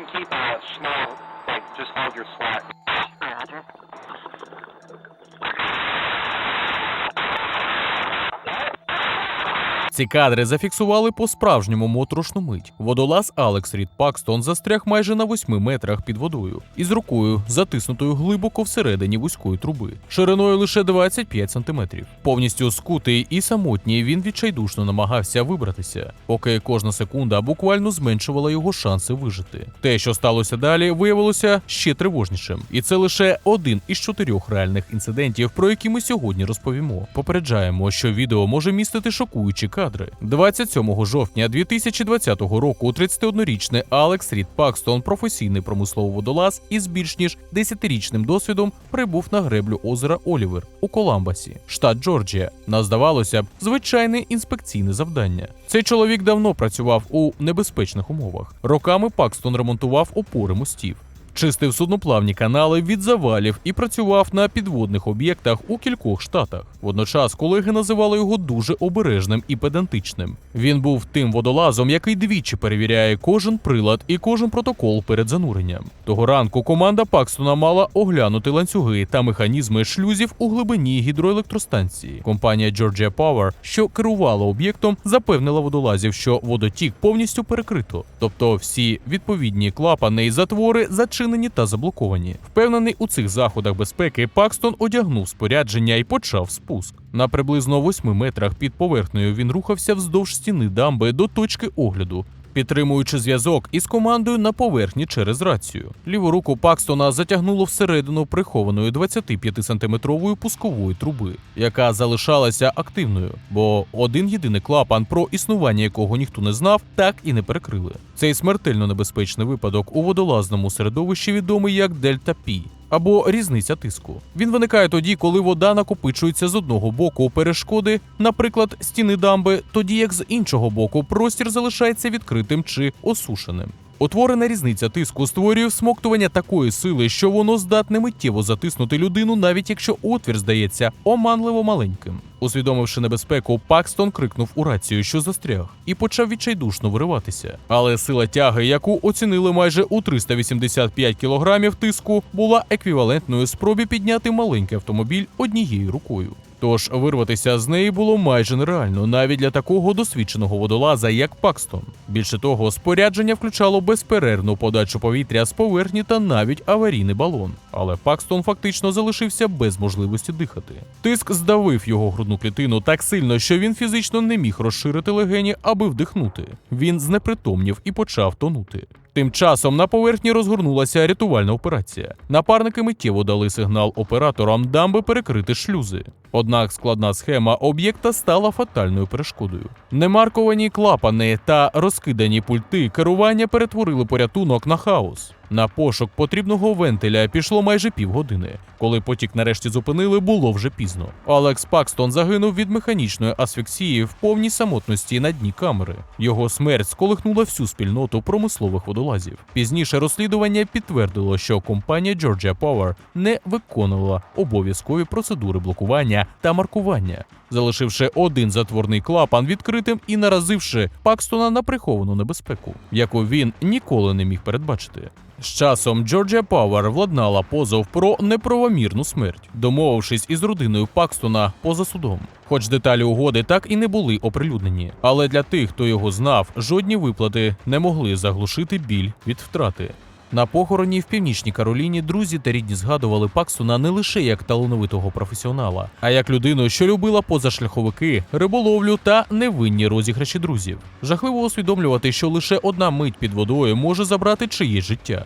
and keep a small, like, just hold your slack. Roger. Ці кадри зафіксували по справжньому моторошну мить. Водолаз Алекс Рід Пакстон застряг майже на 8 метрах під водою із рукою, затиснутою глибоко всередині вузької труби, шириною лише 25 сантиметрів. Повністю скутий і самотній він відчайдушно намагався вибратися, поки кожна секунда буквально зменшувала його шанси вижити. Те, що сталося далі, виявилося ще тривожнішим, і це лише один із чотирьох реальних інцидентів, про які ми сьогодні розповімо. Попереджаємо, що відео може містити шокуючі кадри. 27 жовтня 2020 року 31-річний Алекс Рід Пакстон, професійний промисловий водолаз із більш ніж 10-річним досвідом, прибув на греблю озера Олівер у Коламбасі, штат Джорджія. На здавалося б, звичайне інспекційне завдання. Цей чоловік давно працював у небезпечних умовах. Роками Пакстон ремонтував опори мостів. Чистив судноплавні канали від завалів і працював на підводних об'єктах у кількох штатах. Водночас колеги називали його дуже обережним і педантичним. Він був тим водолазом, який двічі перевіряє кожен прилад і кожен протокол перед зануренням. Того ранку команда Пакстона мала оглянути ланцюги та механізми шлюзів у глибині гідроелектростанції. Компанія Georgia Power, що керувала об'єктом, запевнила водолазів, що водотік повністю перекрито, тобто всі відповідні клапани і затвори зачинені та заблоковані. Впевнений у цих заходах безпеки, Пакстон одягнув спорядження і почав спуск. На приблизно 8 метрах під поверхнею він рухався вздовж стіни дамби до точки огляду. Підтримуючи зв'язок із командою на поверхні через рацію, ліву руку Пакстона затягнуло всередину прихованої 25-сантиметрової пускової труби, яка залишалася активною, бо один єдиний клапан, про існування якого ніхто не знав, так і не перекрили. Цей смертельно небезпечний випадок у водолазному середовищі відомий як Дельта Пі або різниця тиску. Він виникає тоді, коли вода накопичується з одного боку перешкоди, наприклад, стіни дамби, тоді як з іншого боку простір залишається відкритим чи осушеним. Утворена різниця тиску створює всмоктування такої сили, що воно здатне миттєво затиснути людину, навіть якщо отвір здається оманливо маленьким. Усвідомивши небезпеку, Пакстон крикнув у рацію, що застряг, і почав відчайдушно вириватися. Але сила тяги, яку оцінили майже у 385 кілограмів тиску, була еквівалентною спробі підняти маленький автомобіль однією рукою. Тож вирватися з неї було майже нереально, навіть для такого досвідченого водолаза, як Пакстон. Більше того, спорядження включало безперервну подачу повітря з поверхні та навіть аварійний балон. Але Пакстон фактично залишився без можливості дихати. Тиск здавив його грудну клітину так сильно, що він фізично не міг розширити легені, аби вдихнути. Він знепритомнів і почав тонути. Тим часом на поверхні розгорнулася рятувальна операція. Напарники миттєво дали сигнал операторам дамби перекрити шлюзи. Однак складна схема об'єкта стала фатальною перешкодою. Немарковані клапани та розкидані пульти керування перетворили порятунок на хаос. На пошук потрібного вентиля пішло майже півгодини. Коли потік нарешті зупинили, було вже пізно. Алекс Пакстон загинув від механічної асфіксії в повній самотності на дні камери. Його смерть сколихнула всю спільноту промислових водолазів. Пізніше розслідування підтвердило, що компанія Georgia Power не виконувала обов'язкові процедури блокування та маркування, залишивши один затворний клапан відкритим і наразивши Пакстона на приховану небезпеку, яку він ніколи не міг передбачити. З часом Georgia Power владнала позов про неправомірну смерть, домовившись із родиною Пакстона поза судом. Хоч деталі угоди так і не були оприлюднені, але для тих, хто його знав, жодні виплати не могли заглушити біль від втрати. На похороні в північній Кароліні друзі та рідні згадували Пакстона не лише як талановитого професіонала, а як людину, що любила позашляховики, риболовлю та невинні розіграші друзів. Жахливо усвідомлювати, що лише одна мить під водою може забрати чиєсь життя.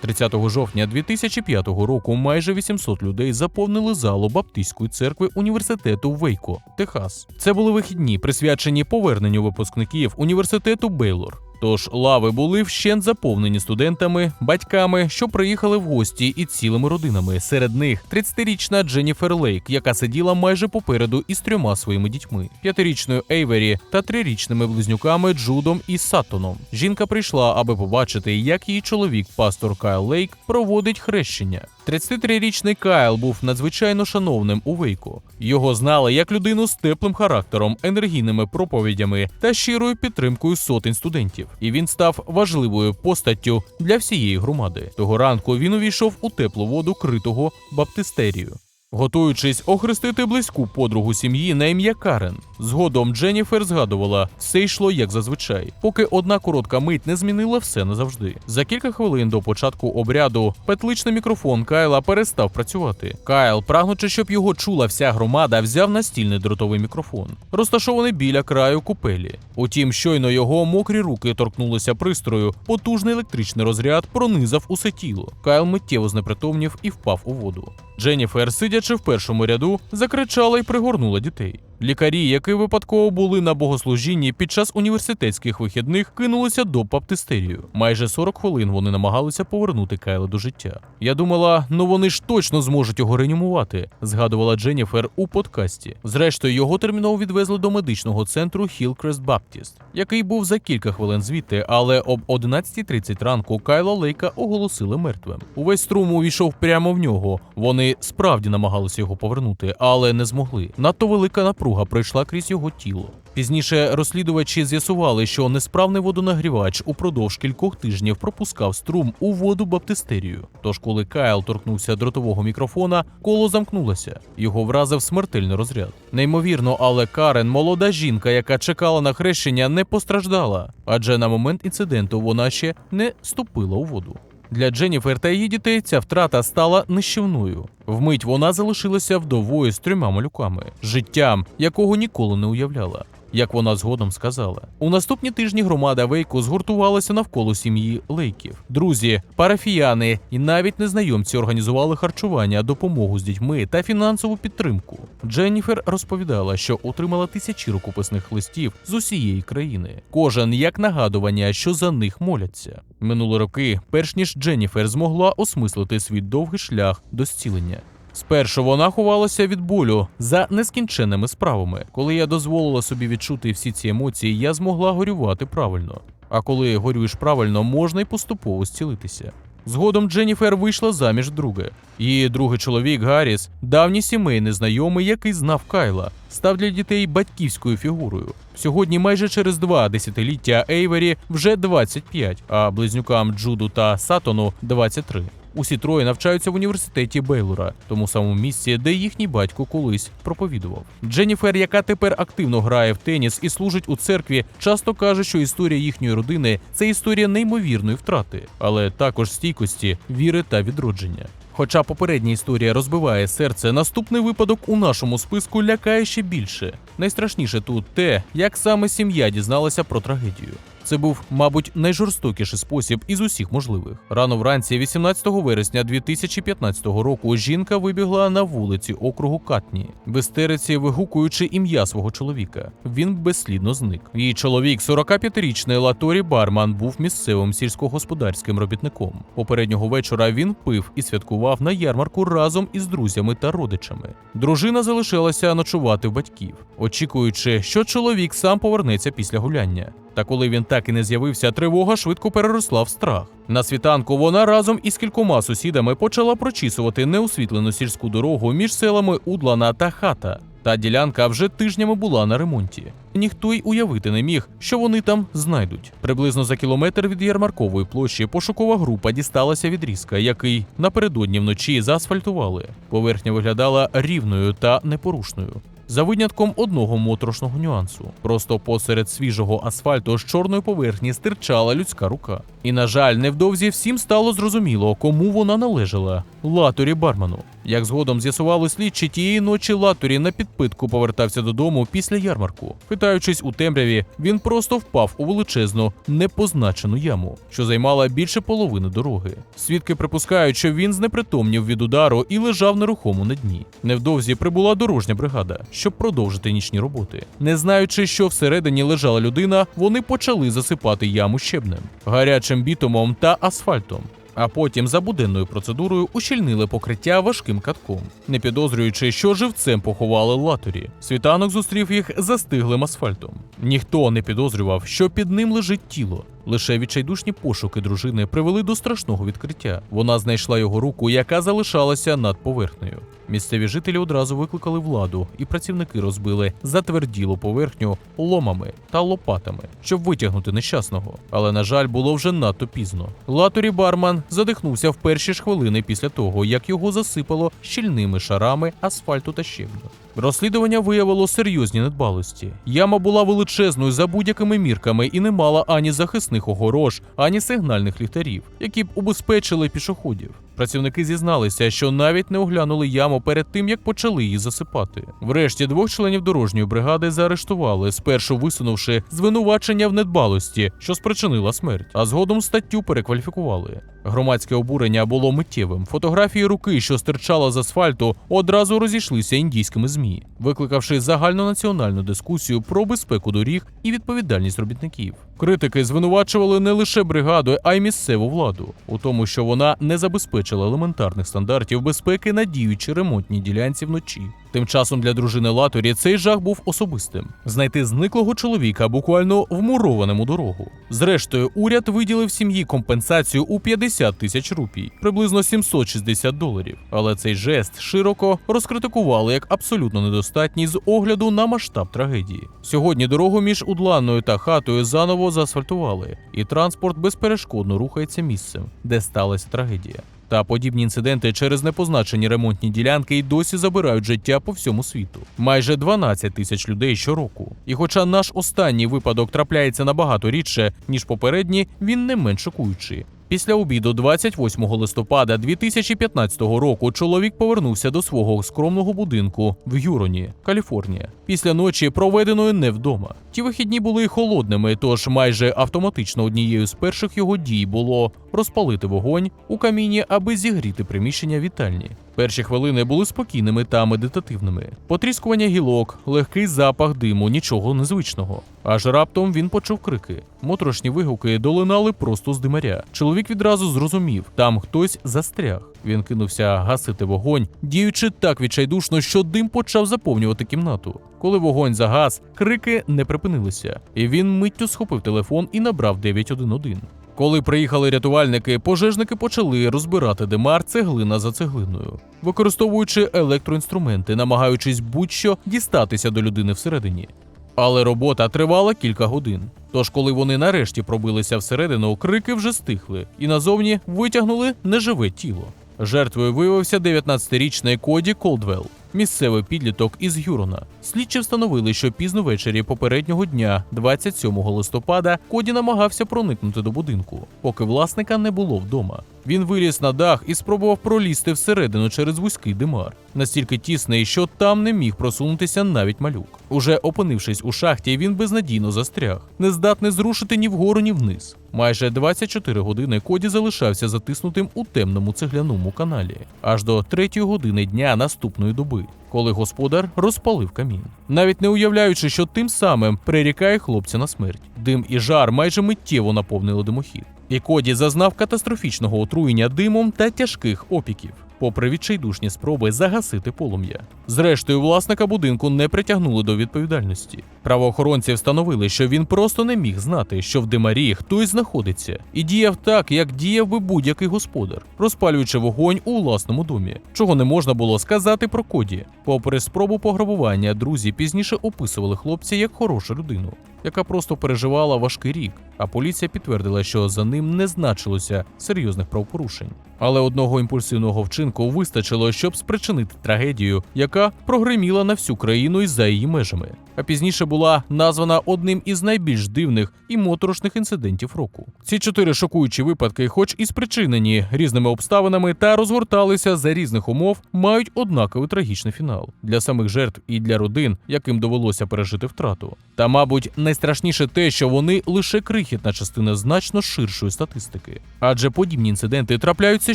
30 жовтня 2005 року майже 800 людей заповнили залу Баптистської церкви університету Вейко, Техас. Це були вихідні, присвячені поверненню випускників університету Бейлор. Тож лави були вщент заповнені студентами, батьками, що приїхали в гості і цілими родинами. Серед них 30-річна Дженніфер Лейк, яка сиділа майже попереду із трьома своїми дітьми: п'ятирічною Ейвері та трирічними близнюками Джудом і Саттоном. Жінка прийшла, аби побачити, як її чоловік, пастор Кайл Лейк, проводить хрещення. 33-річний Кайл був надзвичайно шановним у Вейку. Його знали як людину з теплим характером, енергійними проповідями та щирою підтримкою сотень студентів. І він став важливою постаттю для всієї громади. Того ранку він увійшов у теплу воду критого баптистерію. Готуючись охрестити близьку подругу сім'ї на ім'я Карен. Згодом Дженніфер згадувала, все йшло як зазвичай, поки одна коротка мить не змінила все назавжди. За кілька хвилин до початку обряду петличний мікрофон Кайла перестав працювати. Кайл, прагнучи, щоб його чула вся громада, взяв настільний дротовий мікрофон, розташований біля краю купелі. Утім, щойно його мокрі руки торкнулися пристрою, потужний електричний розряд пронизав усе тіло. Кайл миттєво знепритомнів і впав у воду. Дженніфер, сидячи в першому ряду, закричала і пригорнула дітей. Лікарі, які випадково були на богослужінні під час університетських вихідних, кинулися до баптистерію. Майже 40 хвилин вони намагалися повернути Кайла до життя. Я думала, ну вони ж точно зможуть його реанімувати, згадувала Дженніфер у подкасті. Зрештою, його терміново відвезли до медичного центру Hillcrest Baptist, який був за кілька хвилин звідти, але об 11.30 ранку Кайла Лейка оголосили мертвим. Увесь струм увійшов прямо в нього. Вони справді намагалися його повернути, але не змогли. Надто велика напруга пройшла крізь його тіло. Пізніше розслідувачі з'ясували, що несправний водонагрівач упродовж кількох тижнів пропускав струм у воду баптистерію. Тож, коли Кайл торкнувся дротового мікрофона, коло замкнулося. Його вразив смертельний розряд. Неймовірно, але Карен, молода жінка, яка чекала на хрещення, не постраждала, адже на момент інциденту вона ще не ступила у воду. Для Дженніфер та її дітей ця втрата стала нищівною. Вмить вона залишилася вдовою з трьома малюками, життям, якого ніколи не уявляла. Як вона згодом сказала, у наступні тижні громада Вейку згуртувалася навколо сім'ї Лейків. Друзі, парафіяни і навіть незнайомці організували харчування, допомогу з дітьми та фінансову підтримку. Дженніфер розповідала, що отримала тисячі рукописних листів з усієї країни. Кожен як нагадування, що за них моляться. Минулі роки, перш ніж Дженніфер змогла осмислити свій довгий шлях до зцілення. Спершу вона ховалася від болю за нескінченними справами. Коли я дозволила собі відчути всі ці емоції, я змогла горювати правильно. А коли горюєш правильно, можна й поступово зцілитися. Згодом Дженніфер вийшла заміж друге. Її другий чоловік Гарріс, давній сімейний знайомий, який знав Кайла, став для дітей батьківською фігурою. Сьогодні, майже через два десятиліття Ейвері вже 25, а близнюкам Джуду та Сатону 23. Усі троє навчаються в університеті Бейлора, тому самому місці, де їхній батько колись проповідував. Дженніфер, яка тепер активно грає в теніс і служить у церкві, часто каже, що історія їхньої родини це історія неймовірної втрати, але також стійкості, віри та відродження. Хоча попередня історія розбиває серце, наступний випадок у нашому списку лякає ще більше. Найстрашніше тут те, як саме сім'я дізналася про трагедію. Це був, мабуть, найжорстокіший спосіб із усіх можливих. Рано вранці, 18 вересня 2015 року, жінка вибігла на вулиці округу Катні, в істериці вигукуючи ім'я свого чоловіка. Він безслідно зник. Її чоловік, 45-річний Латорі Барман, був місцевим сільськогосподарським робітником. Попереднього вечора він пив і святкував на ярмарку разом із друзями та родичами. Дружина залишилася ночувати в батьків, очікуючи, що чоловік сам повернеться після гуляння. Та коли він так і не з'явився, тривога швидко переросла в страх. На світанку вона разом із кількома сусідами почала прочісувати неосвітлену сільську дорогу між селами Удлана та Хата. Та ділянка вже тижнями була на ремонті. Ніхто й уявити не міг, що вони там знайдуть. Приблизно за кілометр від ярмаркової площі пошукова група дісталася відрізка, який напередодні вночі заасфальтували. Поверхня виглядала рівною та непорушною. За винятком одного моторошного нюансу. Просто посеред свіжого асфальту з чорної поверхні стирчала людська рука. І, на жаль, невдовзі всім стало зрозуміло, кому вона належала Латорі Барману. Як згодом з'ясували слідчі, тієї ночі Латорі на підпитку повертався додому після ярмарку. Хитаючись у темряві, він просто впав у величезну, непозначену яму, що займала більше половини дороги. Свідки припускають, що він знепритомнів від удару і лежав нерухомо на дні. Невдовзі прибула дорожня бригада, щоб продовжити нічні роботи. Не знаючи, що всередині лежала людина, вони почали засипати яму щебнем, гарячим бітумом та асфальтом. А потім за буденною процедурою ущільнили покриття важким катком, не підозрюючи, що живцем поховали латорі. Світанок зустрів їх застиглим асфальтом. Ніхто не підозрював, що під ним лежить тіло. Лише відчайдушні пошуки дружини привели до страшного відкриття. Вона знайшла його руку, яка залишалася над поверхнею. Місцеві жителі одразу викликали владу, і працівники розбили затверділу поверхню ломами та лопатами, щоб витягнути нещасного. Але, на жаль, було вже надто пізно. Латорі барман задихнувся в перші ж хвилини після того, як його засипало щільними шарами асфальту та щебню. Розслідування виявило серйозні недбалості. Яма була величезною за будь-якими мірками і не мала ані захисних огорож, ані сигнальних ліхтарів, які б убезпечили пішоходів. Працівники зізналися, що навіть не оглянули яму перед тим, як почали її засипати. Врешті двох членів дорожньої бригади заарештували, спершу висунувши звинувачення в недбалості, що спричинила смерть, а згодом статтю перекваліфікували. Громадське обурення було миттєвим. Фотографії руки, що стирчала з асфальту, одразу розійшлися індійськими змі, викликавши загальнонаціональну дискусію про безпеку доріг і відповідальність робітників. Критики звинувачували не лише бригаду, а й місцеву владу у тому, що вона не забезпечила елементарних стандартів безпеки на діючі ремонтній ділянці вночі. Тим часом для дружини Латорі цей жах був особистим. Знайти зниклого чоловіка буквально вмурованим у дорогу. Зрештою, уряд виділив сім'ї компенсацію у 50 тисяч рупій, приблизно 760 доларів. Але цей жест широко розкритикували як абсолютно недостатній з огляду на масштаб трагедії. Сьогодні дорогу між Удланною та хатою заново заасфальтували, і транспорт безперешкодно рухається місцем, де сталася трагедія. Та подібні інциденти через непозначені ремонтні ділянки й досі забирають життя по всьому світу. Майже 12 тисяч людей щороку. І хоча наш останній випадок трапляється набагато рідше, ніж попередні, він не менш шокуючий. Після обіду 28 листопада 2015 року чоловік повернувся до свого скромного будинку в Юроні, Каліфорнія, після ночі, проведеної не вдома. Ті вихідні були холодними, тож майже автоматично однією з перших його дій було розпалити вогонь у каміні, аби зігріти приміщення вітальні. Перші хвилини були спокійними та медитативними. Потріскування гілок, легкий запах диму, нічого незвичного. Аж раптом він почув крики. Моторошні вигуки долинали просто з димаря. Чоловік відразу зрозумів, там хтось застряг. Він кинувся гасити вогонь, діючи так відчайдушно, що дим почав заповнювати кімнату. Коли вогонь загас, крики не припинилися, і він миттю схопив телефон і набрав 911. Коли приїхали рятувальники, пожежники почали розбирати димар цеглина за цеглиною, використовуючи електроінструменти, намагаючись будь-що дістатися до людини всередині. Але робота тривала кілька годин. Тож, коли вони нарешті пробилися всередину, крики вже стихли, і назовні витягнули неживе тіло. Жертвою виявився 19-річний Коді Колдвелл, місцевий підліток із Гюрона. Слідчі встановили, що пізно ввечері попереднього дня, 27 листопада, Коді намагався проникнути до будинку, поки власника не було вдома. Він виліз на дах і спробував пролізти всередину через вузький димар, настільки тісний, що там не міг просунутися навіть малюк. Уже опинившись у шахті, він безнадійно застряг, не здатний зрушити ні вгору, ні вниз. Майже 24 години Коді залишався затиснутим у темному цегляному каналі, аж до 3 години дня наступної доби, коли господар розпалив камін, навіть не уявляючи, що тим самим прирікає хлопця на смерть. Дим і жар майже миттєво наповнили димохід. І Коді зазнав катастрофічного отруєння димом та тяжких опіків, попри відчайдушні спроби загасити полум'я. Зрештою, власника будинку не притягнули до відповідальності. Правоохоронці встановили, що він просто не міг знати, що в димарі хтось знаходиться, і діяв так, як діяв би будь-який господар, розпалюючи вогонь у власному домі, чого не можна було сказати про Коді. Попри спробу пограбування, друзі пізніше описували хлопця як хорошу людину, яка просто переживала важкий рік. А поліція підтвердила, що за ним не значилося серйозних правопорушень. Але одного імпульсивного вчинку вистачило, щоб спричинити трагедію, яка прогреміла на всю країну і за її межами. А пізніше була названа одним із найбільш дивних і моторошних інцидентів року. Ці чотири шокуючі випадки, хоч і спричинені різними обставинами та розгорталися за різних умов, мають однаковий трагічний фінал для самих жертв і для родин, яким довелося пережити втрату. Та, мабуть, найстрашніше те, що вони лише крихітна частина значно ширшої статистики, адже подібні інциденти трапляються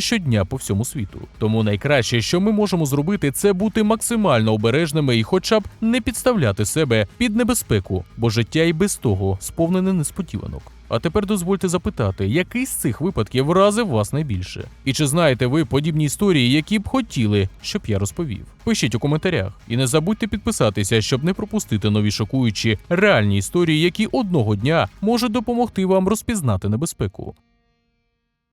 щодня по всьому світу. Тому найкраще, що ми можемо зробити, це бути максимально обережними і, хоча б не підставляти себе себе під небезпеку, бо життя і без того сповнене несподіванок. А тепер дозвольте запитати, який з цих випадків вразив вас найбільше? І чи знаєте ви подібні історії, які б хотіли, щоб я розповів? Пишіть у коментарях і не забудьте підписатися, щоб не пропустити нові шокуючі реальні історії, які одного дня можуть допомогти вам розпізнати небезпеку.